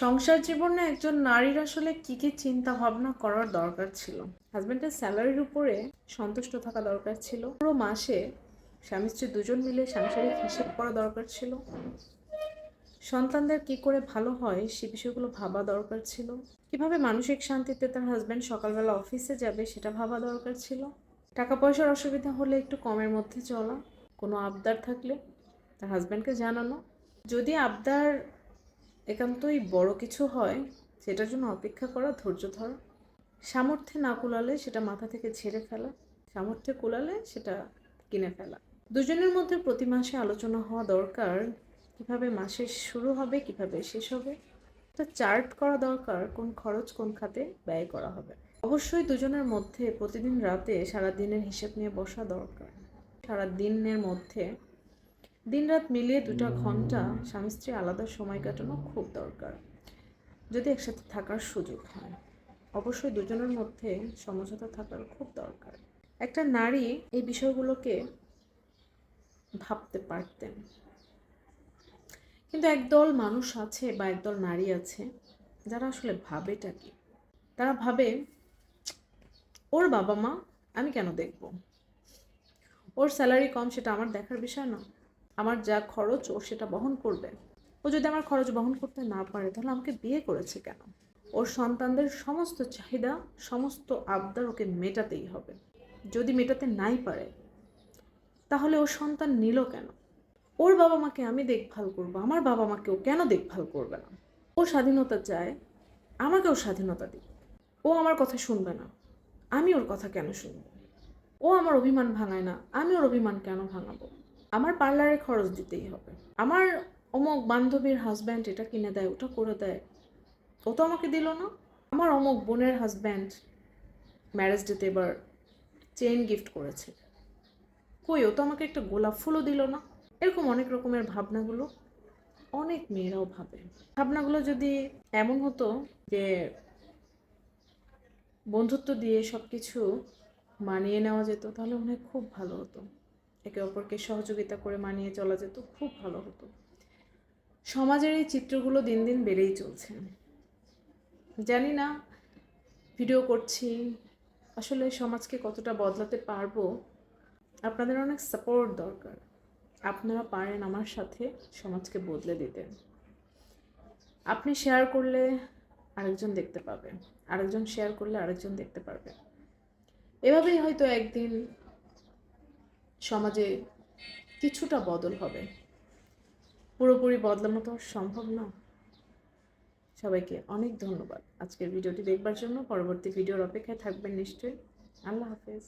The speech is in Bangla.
সংসার জীবনে একজন নারীর আসলে কি কি চিন্তা ভাবনা করার দরকার ছিল? হাজব্যান্ডের স্যালারির উপরে সন্তুষ্ট থাকা দরকার ছিল। পুরো মাসে স্বামী স্ত্রী দুজন মিলে সাংসারিক হিসেব করা দরকার ছিল। সন্তানদের কি করে ভালো হয় সে বিষয়গুলো ভাবা দরকার ছিল। কীভাবে মানসিক শান্তিতে তার হাজব্যান্ড সকালবেলা অফিসে যাবে সেটা ভাবা দরকার ছিল। টাকা পয়সার অসুবিধা হলে একটু কমের মধ্যে চলা। কোনো আবদার থাকলে তার হাজব্যান্ডকে জানানো। যদি আবদার একান্তই বড় কিছু হয়, সেটার জন্য অপেক্ষা করা ধৈর্য ধরা। সামর্থ্যে না কুলালে সেটা মাথা থেকে ছেড়ে ফেলা। সামর্থ্যে কুলালে সেটা কিনে ফেলা। দুজনের মধ্যে প্রতি মাসে আলোচনা হওয়া দরকার, কীভাবে মাসের শুরু হবে, কীভাবে শেষ হবে। একটা চার্ট করা দরকার, কোন খরচ কোন খাতে ব্যয় করা হবে। অবশ্যই দুজনের মধ্যে প্রতিদিন রাতে সারা দিনের হিসেব নিয়ে বসা দরকার। সারা দিনের মধ্যে দিনরাত মিলিয়ে দুটা ঘণ্টা স্বামী স্ত্রী আলাদা সময় কাটানো খুব দরকার, যদি একসাথে থাকার সুযোগ হয়। অবশ্যই দুজনের মধ্যে সমঝোতা থাকার খুব দরকার। একটা নারী এই বিষয়গুলোকে ভাবতে পারতেন। কিন্তু একদল মানুষ আছে বা একদল নারী আছে, যারা আসলে ভাবেটা কি? তারা ভাবে, ওর বাবা মা আমি কেন দেখব? ওর স্যালারি কম সেটা আমার দেখার বিষয় না। আমার যা খরচ ও সেটা বহন করবে। ও যদি আমার খরচ বহন করতে না পারে, তাহলে আমাকে বিয়ে করেছে কেন? ওর সন্তানদের সমস্ত চাহিদা, সমস্ত আবদার ওকে মেটাতেই হবে। যদি মেটাতে নাই পারে, তাহলে ওর সন্তান নিল কেন? ওর বাবা মাকে আমি দেখভাল করব, আমার বাবা মাকে ও কেন দেখভাল করবে না? ও স্বাধীনতা চায়, আমাকেও স্বাধীনতা দিক। ও আমার কথা শুনবে না, আমি ওর কথা কেন শুনব? ও আমার অভিমান ভাঙায় না, আমি ওর অভিমান কেন ভাঙাবো? আমার পার্লারে খরচ দিতেই হবে। আমার অমুক বান্ধবীর হাজব্যান্ড এটা কিনে দেয়, ওটা করে দেয়। ও তো আমাকে দিল না। আমার অমুক বোনের হাজব্যান্ড ম্যারেজ ডেতে এবার চেন গিফট করেছে। কই, ও তো আমাকে একটা গোলাপ ফুলও দিল না। এরকম অনেক রকমের ভাবনাগুলো অনেক মেয়েরাও ভাবে। ভাবনাগুলো যদি এমন হতো যে বন্ধুত্ব দিয়ে সব কিছু মানিয়ে নেওয়া যেত, তাহলে মনে হয় খুব ভালো হতো। একে অপরকে সহযোগিতা করে মানিয়ে চলা যেত, খুব ভালো হতো। সমাজের এই চিত্রগুলো দিন দিন বেড়েই চলছে। জানি না, ভিডিও করছি, আসলে সমাজকে কতটা বদলাতে পারব, আপনাদের অনেক সাপোর্ট দরকার। আপনারা পারেন আমার সাথে সমাজকে বদলে দিতে। আপনি শেয়ার করলে আরেকজন দেখতে পাবে, আরেকজন শেয়ার করলে আরেকজন দেখতে পারবে। এভাবেই হয়তো একদিন সমাজে কিছুটা বদল হবে। পুরোপুরি বদলানো তো সম্ভব না। সবাইকে অনেক ধন্যবাদ। আজকের ভিডিওটি দেখবার জন্য। পরবর্তী ভিডিওর অপেক্ষায় থাকবেন নিশ্চয়ই। আল্লাহ হাফেজ।